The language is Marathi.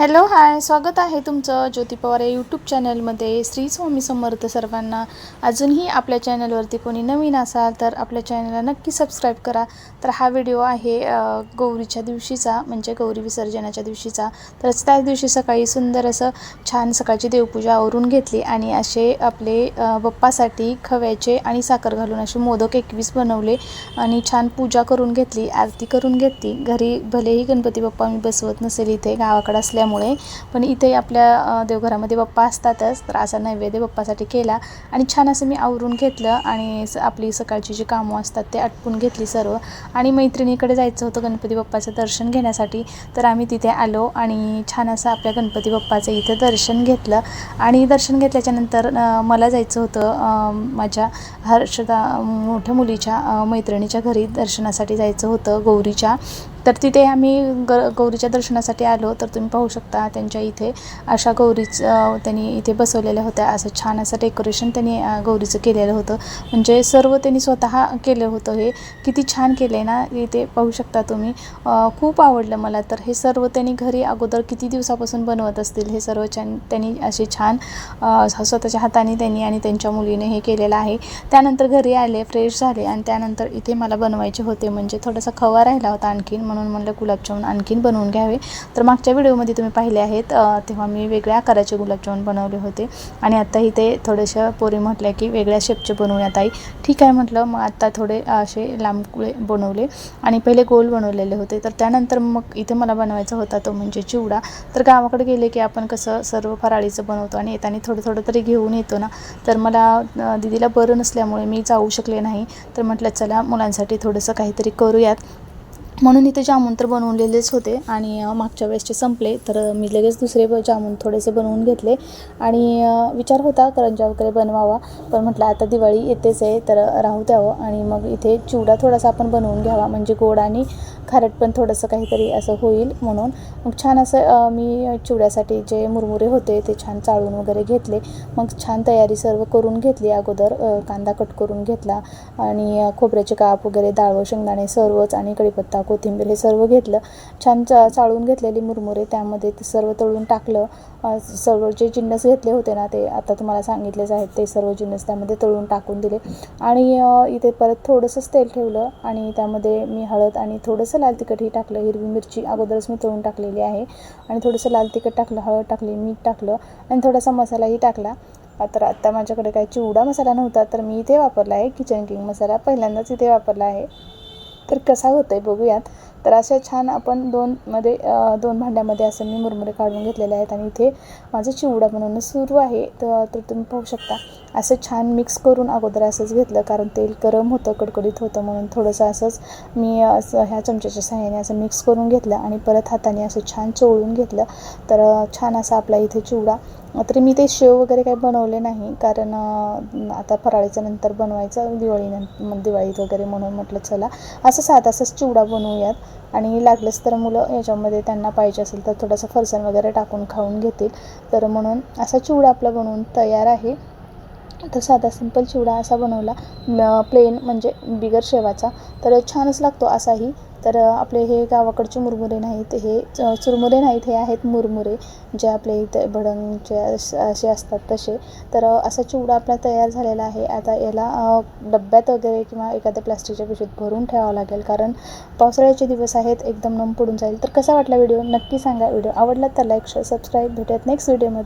हॅलो हाय स्वागत आहे तुमचं ज्योती पवार या यूट्यूब चॅनलमध्ये श्री स्वामी समर्थ सर्वांना अजूनही आपल्या चॅनलवरती कोणी नवीन असाल तर आपल्या चॅनलला नक्की सबस्क्राईब करा. तर हा व्हिडिओ आहे गौरीच्या दिवशीचा म्हणजे गौरी विसर्जनाच्या दिवशीचा. तर त्याच दिवशी सकाळी सुंदर असं छान सकाळची देवपूजा आवरून घेतली आणि असे आपले बप्पासाठी खव्याचे आणि साखर घालून असे मोदक एकवीस बनवले आणि छान पूजा करून घेतली आरती करून घेतली. घरी भलेही गणपती बाप्पा मी बसवत नसेल इथे गावाकडे असल्यामुळे पण इथे आपल्या देवघरामध्ये बाप्पा असतातच तर असा नैवेद्य बाप्पासाठी केला. आणि छान असं मी आवरून घेतलं आणि स- आपली सकाळची जी कामं असतात ते आटपून घेतली सर्व. आणि मैत्रिणीकडे जायचं होतं गणपती बाप्पाचं दर्शन घेण्यासाठी तर आम्ही तिथे आलो आणि छान असं आपल्या गणपती बाप्पाचं इथे दर्शन घेतलं. आणि दर्शन घेतल्याच्यानंतर मला जायचं होतं माझ्या हर्षदा मोठ्या मुलीच्या मैत्रिणीच्या घरी दर्शनासाठी जायचं होतं गौरीच्या. तर तिथे आम्ही ग गौरीच्या दर्शनासाठी आलो. तर तुम्ही पाहू शकता त्यांच्या इथे अशा गौरीचं त्यांनी इथे बसवलेल्या होत्या. असं छान असं डेकोरेशन त्यांनी गौरीचं केलेलं होतं. म्हणजे सर्व त्यांनी स्वतः केलं होतं हे. किती छान केलं आहे ना इथे पाहू शकता तुम्ही. खूप आवडलं मला. तर हे सर्व त्यांनी घरी अगोदर किती दिवसापासून बनवत असतील हे सर्व छान त्यांनी असे छान स्वतःच्या हाताने त्यांनी आणि त्यांच्या मुलीने हे केलेलं आहे. त्यानंतर घरी आले फ्रेश झाले आणि त्यानंतर इथे मला बनवायचे होते. म्हणजे थोडासा खवा राहिला होता आणखीन. म्हणून म्हणलं गुलाबजामुन आणखीन बनवून घ्यावे. तर मागच्या व्हिडिओमध्ये तुम्ही पाहिले आहेत तेव्हा मी वेगळ्या आकाराचे गुलाबजामुन बनवले होते. आणि आत्ता इथे थोडेशा पोरी म्हटल्या की वेगळ्या शेपचे बनवूयात आई ठीक आहे म्हटलं मग आत्ता थोडे असे लांबकुळे बनवले. आणि पहिले गोल बनवलेले होते. तर त्यानंतर मग इथे मला बनवायचा होता तो म्हणजे चिवडा. तर गावाकडे गेले की आपण कसं सर्व फराळीचं बनवतो आणि येताना थोडं थोडं तरी घेऊन येतो ना. तर मला दीदीला बरं नसल्यामुळे मी जाऊ शकले नाही. तर म्हटलं चला मुलांसाठी थोडंसं काहीतरी करूयात. म्हणून इथे जामून तर बनवलेलेच होते आणि मागच्या वेळेसचे संपले तर मी लगेच दुसरे जामून थोडेसे बनवून घेतले आणि विचार होता करंजा वगैरे बनवावा पण म्हटलं आता दिवाळी येतेच आहे तर राहू द्यावं आणि मग इथे चिवडा थोडासा आपण बनवून घ्यावा म्हणजे गोड आणि खारट पण थोडंसं काहीतरी असं होईल म्हणून. मग छान असं मी चिवड्यासाठी जे मुरमुरे होते ते छान चाळून वगैरे घेतले. मग छान तयारी सर्व करून घेतली अगोदर. कांदा कट करून घेतला आणि खोबऱ्याचे काप वगैरे डाळवं शेंगदाणे सर्वच आणि कढीपत्ता कोथिंबीर हे सर्व घेतलं. छान चा चाळून घेतलेली मुरमुरे त्यामध्ये ते सर्व तळून टाकलं. सर्व जे जिन्नस घेतले होते ना ते आता तुम्हाला सांगितलेच आहेत ते सर्व जिन्नस त्यामध्ये तळून टाकून दिले. आणि इथे परत थोडंसंच तेल ठेवलं आणि त्यामध्ये मी हळद आणि थोडंसं लाल तिखटही टाकलं. हिरवी मिरची अगोदरच मी तळून टाकलेली आहे. आणि थोडंसं लाल तिखट टाकलं हळद टाकली मीठ टाकलं आणि थोडासा मसालाही टाकला. तर आत्ता माझ्याकडे काही चिवडा मसाला नव्हता तर मी इथे वापरला आहे किचन किंग मसाला. पहिल्यांदाच इथे वापरला आहे. तर कसा होतं आहे बघूयात. तर अशा छान आपण दोनमध्ये दोन भांड्यामध्ये असं मी मुरमुरे काढून घेतलेले आहेत आणि इथे माझं चिवडा बनवणं सुरू आहे. तर तर तुम्ही पाहू शकता. असं छान मिक्स करून अगोदर असंच घेतलं कारण तेल गरम होतं कडकडीत होतं म्हणून थोडंसं असंच मी असं ह्या चमच्याच्या सहाय्याने असं मिक्स करून घेतलं आणि परत हाताने असं छान चोळून घेतलं. तर छान असा आपला इथे चिवडा तरी मी ते शेव वगैरे काही बनवले नाही कारण आता फराळीचं नंतर बनवायचं दिवाळीनंतर दिवाळीत वगैरे म्हणून म्हटलं चला असं साधा असंच चिवडा बनवूयात. आणि लागलंच तर मुलं याच्यामध्ये त्यांना पाहिजे असेल तर थोडंसं फरसाण वगैरे टाकून खाऊन घेतील. तर म्हणून असा चिवडा आपला बनवून तयार आहे. तर साधा सिंपल चिवडा असा बनवला. प्लेन म्हणजे बिगर शेवाचा. तर छानच लागतो असाही. तर आपले हे गावाकडचे मुरमुरे नाहीत हे च- चुरमुरे नाहीत हे आहेत मुरमुरे. जे आपले इथे भडंगचे असे असतात तसे. तर असा चिवडा आपला तयार झालेला आहे. आता याला डब्यात वगैरे किंवा एखाद्या प्लास्टिकच्या पिशवीत भरून ठेवावं लागेल. कारण पावसाळ्याचे दिवस आहेत एकदम नम पडून जाईल. तर कसा वाटला व्हिडिओ? नक्की सांगा. व्हिडिओ आवडला तर लाईक सबस्क्राईब भेटूयात नेक्स्ट व्हिडिओमध्ये